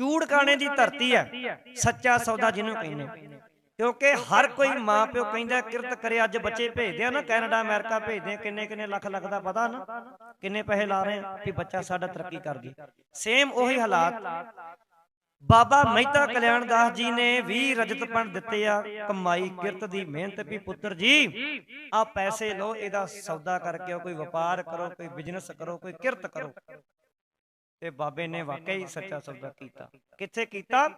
ਚੂੜਕਾਣੇ ਦੀ ਧਰਤੀ ਹੈ, ਸੱਚਾ ਸੌਦਾ ਜਿਹਨੂੰ ਕਹਿੰਦੇ ਕਿਉਂਕਿ ਹਰ ਕੋਈ ਮਾਂ ਪਿਓ ਕਹਿੰਦਾ, ਕਿਰਤ ਕਰੇ, ਅੱਜ ਬੱਚੇ ਭੇਜਦੇ ਆ ਨਾ, ਕੈਨੇਡਾ, ਅਮਰੀਕਾ ਭੇਜਦੇ ਕਿੰਨੇ ਕਿੰਨੇ ਲੱਖ ਲੱਖ ਦਾ ਪਤਾ ਨਾ, ਕਿੰਨੇ ਪੈਸੇ ਲਾ ਰਹੇ ਆ ਵੀ ਬੱਚਾ ਸਾਡਾ ਤਰੱਕੀ ਕਰ ਗਈ ਸੇਮ ਉਹੀ ਹਾਲਾਤ। ਬਾਬਾ ਮਹਿਤਾ ਕਲਿਆਣ ਦਾਸ ਜੀ ਨੇ 20 ਰਜਤਪਣ ਦਿੱਤੇ ਆ, ਕਮਾਈ, ਕਿਰਤ ਦੀ ਮਿਹਨਤ ਵੀ ਪੁੱਤਰ ਜੀ। ਆ ਪੈਸੇ ਲਓ, ਇਹਦਾ ਸੌਦਾ ਕਰਕੇ ਕੋਈ ਵਪਾਰ ਕਰੋ, ਕੋਈ ਬਿਜ਼ਨਸ ਕਰੋ, ਕੋਈ ਕਿਰਤ ਕਰੋ। ਤੇ ਬਾਬੇ ਨੇ ਵਾਕਈ ਸੱਚਾ ਸੌਦਾ ਕੀਤਾ। ਕਿੱਥੇ ਕੀਤਾ?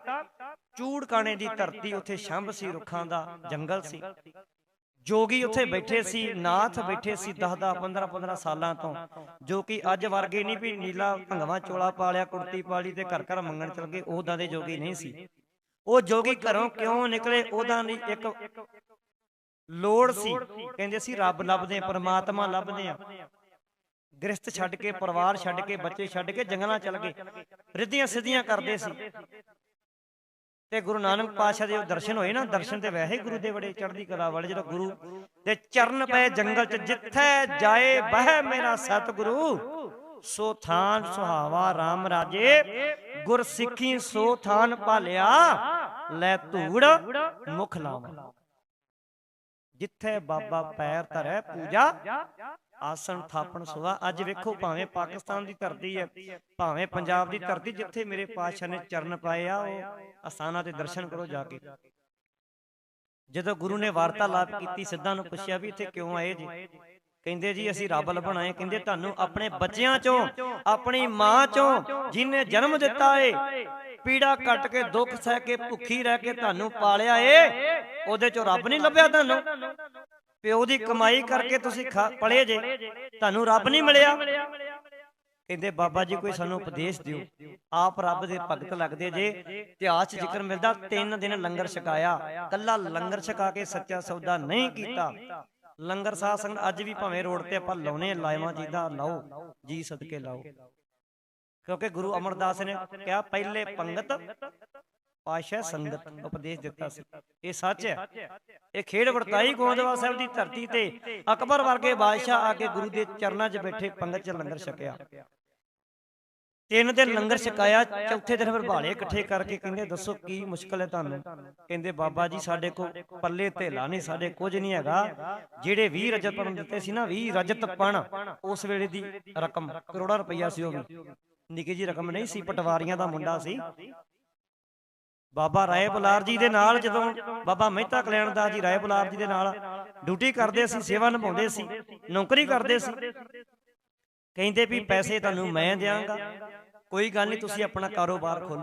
ਚੂੜਕਾਣੇ ਦੀ ਧਰਤੀ ਉੱਥੇ ਛੰਭ ਸੀ ਰੁੱਖਾਂ ਦਾ ਜੰਗਲ ਸੀ। ਜੋਗੀ ਉੱਥੇ ਬੈਠੇ ਸੀ ਨਾਥ ਬੈਠੇ ਸੀ 10 10 15 15 ਸਾਲਾਂ ਤੋਂ। ਜੋ ਕਿ ਅੱਜ ਵਰਗੇ ਨਹੀਂ ਵੀ ਨੀਲਾ ਭੰਗਵਾ ਚੋਲਾ ਪਾਲਿਆ ਕੁੜਤੀ ਪਾਲੀ ਤੇ ਘਰ ਘਰ ਮੰਗਣ ਚਲ ਗਏ ਉਹਦਾਂ ਦੇ ਜੋਗੀ ਨਹੀਂ ਸੀ। ਉਹ ਜੋਗੀ ਘਰੋਂ ਕਿਉਂ ਨਿਕਲੇ? ਉਹਦਾਂ ਦੀ ਇੱਕ ਲੋੜ ਸੀ। ਕਹਿੰਦੇ ਸੀ ਰੱਬ ਲੱਭਦੇ ਪਰਮਾਤਮਾ ਲੱਭਦੇ ਆ। ਗ੍ਰਸਤ ਛੱਡ ਕੇ ਪਰਿਵਾਰ ਛੱਡ ਕੇ ਬੱਚੇ ਛੱਡ ਕੇ ਜੰਗਲਾਂ ਚਲ ਗਏ। ਰਿੱਧੀਆਂ ਸਿੱਧੀਆਂ ਕਰਦੇ ਸੀ। ਤੇ ਗੁਰੂ ਨਾਨਕ ਪਾਤਸ਼ਾਹ ਦੇ ਉਹ ਦਰਸ਼ਨ ਹੋਏ ਨਾ ਦਰਸ਼ਨ ਤੇ ਵੈਸੇ ਗੁਰੂ ਦੇ ਬੜੇ ਚੜ੍ਹਦੀ ਕਲਾ ਵਾਲੇ ਜਦੋਂ ਗੁਰੂ ਦੇ ਚਰਨ ਪਏ ਜੰਗਲ ਚ ਜਿੱਥੇ ਜਾਏ ਬਹਿ ਮੇਰਾ ਸਤਿਗੁਰੂ ਸੋ ਥਾਨ ਸੁਹਾਵਾ RAM ਰਾਜੇ। ਗੁਰ ਸਿੱਖੀ ਸੋ ਥਾਨ ਭਾਲਿਆ। ਲੈ ਧੂੜ ਮੁਖ ਲਾਵਾਂ। ਜਿੱਥੇ ਬਾਬਾ ਪੈਰ ਧਰੈ ਪੂਜਾ। ਆਸਣ ਥਾਪਣ ਸੁਆ ਅੱਜ ਵੇਖੋ ਭਾਵੇਂ ਪਾਕਿਸਤਾਨ ਦੀ ਧਰਤੀ ਹੈ ਭਾਵੇਂ ਪੰਜਾਬ ਦੀ ਧਰਤੀ ਜਿੱਥੇ ਮੇਰੇ ਪਾਤਸ਼ਾਹ ਨੇ ਚਰਨ ਪਾਏ ਆ ਉਹ ਅਸਥਾਨਾਂ ਤੇ ਦਰਸ਼ਨ ਕਰੋ ਜਾ ਕੇ। ਜਦੋਂ ਗੁਰੂ ਨੇ ਵਾਰਤਾਲਾਪ ਕੀਤੀ ਸਿੱਧਾਂ ਨੂੰ ਪੁੱਛਿਆ ਵੀ ਇੱਥੇ ਕਿਉਂ ਆਏ ਜੀ? ਕਹਿੰਦੇ ਜੀ ਅਸੀਂ ਰੱਬ ਲੱਭਣ ਆਏ ਕਹਿੰਦੇ ਤੁਹਾਨੂੰ ਆਪਣੇ ਬੱਚਿਆਂ ਚੋਂ ਆਪਣੀ ਮਾਂ ਚੋਂ ਜਿਨੇ ਜਨਮ ਦਿੱਤਾ ਏ ਪੀੜਾ ਕੱਟ ਕੇ ਦੁੱਖ ਸਹਿ ਕੇ ਭੁੱਖੀ ਰਹਿ ਕੇ ਤੁਹਾਨੂੰ ਪਾਲਿਆ ਏ ਉਹਦੇ ਚੋਂ ਰੱਬ ਨਹੀਂ ਲੱਭਿਆ ਤੁਹਾਨੂੰ। ਪਿਓ ਦੀ ਕਮਾਈ ਕਰਕੇ ਤੁਸੀਂ ਪਲੇ ਜੇ। ਤੁਹਾਨੂੰ ਰੱਬ ਨਹੀਂ ਮਿਲਿਆ। ਕਹਿੰਦੇ ਬਾਬਾ ਜੀ ਕੋਈ ਸਾਨੂੰ ਉਪਦੇਸ਼ ਦਿਓ। ਆਪ ਰੱਬ ਦੇ ਭਗਤ ਲੱਗਦੇ ਜੇ। ਇਤਿਹਾਸ 'ਚ ਜ਼ਿਕਰ ਮਿਲਦਾ ਤਿੰਨ ਦਿਨ ਲੰਗਰ ਛਕਾਇਆ। ਕੱਲਾ ਲੰਗਰ ਛਕਾ ਕੇ ਸੱਚਾ ਸੌਦਾ ਨਹੀਂ ਕੀਤਾ। ਲੰਗਰ ਸਾਧ ਸੰਗਤ ਅੱਜ ਵੀ ਭਾਵੇਂ ਰੋਡ ਤੇ ਆਪਾਂ ਲਾਉਨੇ ਲਾਇਵਾਂ ਜੀ ਦਾ ਲਾਓ ਜੀ ਸਦਕੇ ਲਾਓ। ਕਿਉਂਕਿ ਗੁਰੂ ਅਮਰਦਾਸ ਨੇ ਕਿਹਾ ਪਹਿਲੇ ਪੰਗਤ ਪਾਸ਼ਾ ਸੰਗਤ ਉਪਦੇਸ਼ ਦਿੱਤਾ ਸੀ। ਇਹ ਸੱਚ ਹੈ। ਇਹ ਖੇਡ ਵਰਤਾਈ ਗੋਂਦਵਾਲ ਸਾਹਿਬ ਦੀ ਧਰਤੀ ਤੇ ਅਕਬਰ ਵਰਗੇ ਬਾਦਸ਼ਾਹ ਆ ਕੇ ਗੁਰੂ ਦੇ ਚਰਨਾਂ 'ਚ ਬੈਠੇ ਪੰਗਤ 'ਚ ਲੰਗਰ ਛਕਿਆ। ਤਿੰਨ ਦਿਨ ਲੰਗਰ ਛਕਾਇਆ ਚੌਥੇ ਦਿਨ ਫਿਰ ਭਾਲੇ ਇਕੱਠੇ ਕਰਕੇ ਕਹਿੰਦੇ ਦੱਸੋ ਕੀ ਮੁਸ਼ਕਲ ਹੈ ਤੁਹਾਨੂੰ? ਕਹਿੰਦੇ ਬਾਬਾ ਜੀ ਸਾਡੇ ਕੋਲ ਪੱਲੇ ਧੇਲਾ ਨਹੀਂ ਸਾਡੇ ਕੁਝ ਨਹੀਂ ਹੈਗਾ। ਜਿਹੜੇ 20 ਰਜਤ ਪਣ ਦਿੱਤੇ ਸੀ ਨਾ 20 ਰਜਤ ਪਣ ਉਸ ਵੇਲੇ ਦੀ ਰਕਮ ਕਰੋੜਾਂ ਰੁਪਈਆ ਸੀ ਉਹ ਵੀ। ਨਿੱਕੀ ਜੀ ਰਕਮ ਨਹੀਂ ਸੀ ਪਟਵਾਰੀਆਂ ਦਾ ਮੁੰਡਾ ਸੀ ਬਾਬਾ ਰਾਏ ਬੁਲਾਰ ਜੀ ਦੇ ਨਾਲ ਜਦੋਂ ਬਾਬਾ ਮਹਿਤਾ ਕਲਿਆਣ ਦਾਸ ਜੀ ਰਾਏ ਬੁਲਾਰ ਜੀ ਦੇ ਨਾਲ ਡਿਊਟੀ ਕਰਦੇ ਸੀ, ਸੇਵਾ ਨਿਭਾਉਂਦੇ ਸੀ, ਨੌਕਰੀ ਕਰਦੇ ਸੀ, ਕਹਿੰਦੇ ਵੀ ਪੈਸੇ ਤੁਹਾਨੂੰ ਮੈਂ ਦਿਆਂਗਾ। ਕੋਈ ਗੱਲ ਨਹੀਂ, ਤੁਸੀਂ ਆਪਣਾ ਕਾਰੋਬਾਰ ਖੋਲੋ